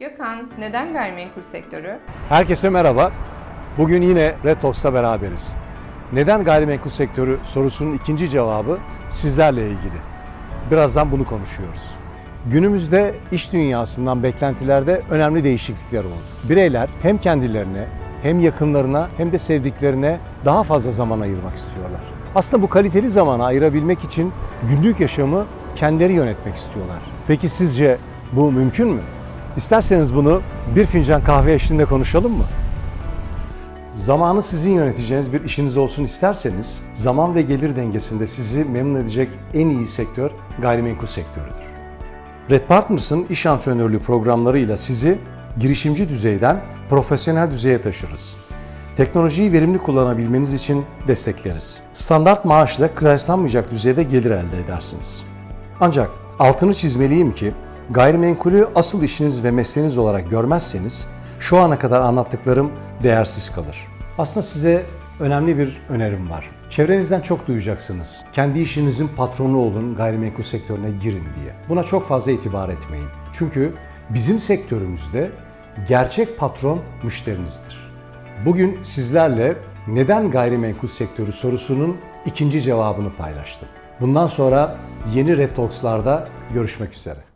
Gökhan, neden gayrimenkul sektörü? Herkese merhaba. Bugün yine Red Talks'ta beraberiz. Neden gayrimenkul sektörü sorusunun ikinci cevabı sizlerle ilgili. Birazdan bunu konuşuyoruz. Günümüzde iş dünyasından beklentilerde önemli değişiklikler oldu. Bireyler hem kendilerine hem yakınlarına hem de sevdiklerine daha fazla zaman ayırmak istiyorlar. Aslında bu kaliteli zamanı ayırabilmek için günlük yaşamı kendileri yönetmek istiyorlar. Peki sizce bu mümkün mü? İsterseniz bunu bir fincan kahve eşliğinde konuşalım mı? Zamanı sizin yöneteceğiniz bir işiniz olsun isterseniz, zaman ve gelir dengesinde sizi memnun edecek en iyi sektör gayrimenkul sektörüdür. Red Partners'ın iş antrenörlüğü programlarıyla sizi girişimci düzeyden profesyonel düzeye taşırız. Teknolojiyi verimli kullanabilmeniz için destekleriz. Standart maaşla kıyaslanmayacak düzeyde gelir elde edersiniz. Ancak altını çizmeliyim ki gayrimenkulü asıl işiniz ve mesleğiniz olarak görmezseniz şu ana kadar anlattıklarım değersiz kalır. Aslında size önemli bir önerim var. Çevrenizden çok duyacaksınız. Kendi işinizin patronu olun, gayrimenkul sektörüne girin diye. Buna çok fazla itibar etmeyin. Çünkü bizim sektörümüzde gerçek patron müşterinizdir. Bugün sizlerle neden gayrimenkul sektörü sorusunun ikinci cevabını paylaştım. Bundan sonra yeni Red Talks'larda görüşmek üzere.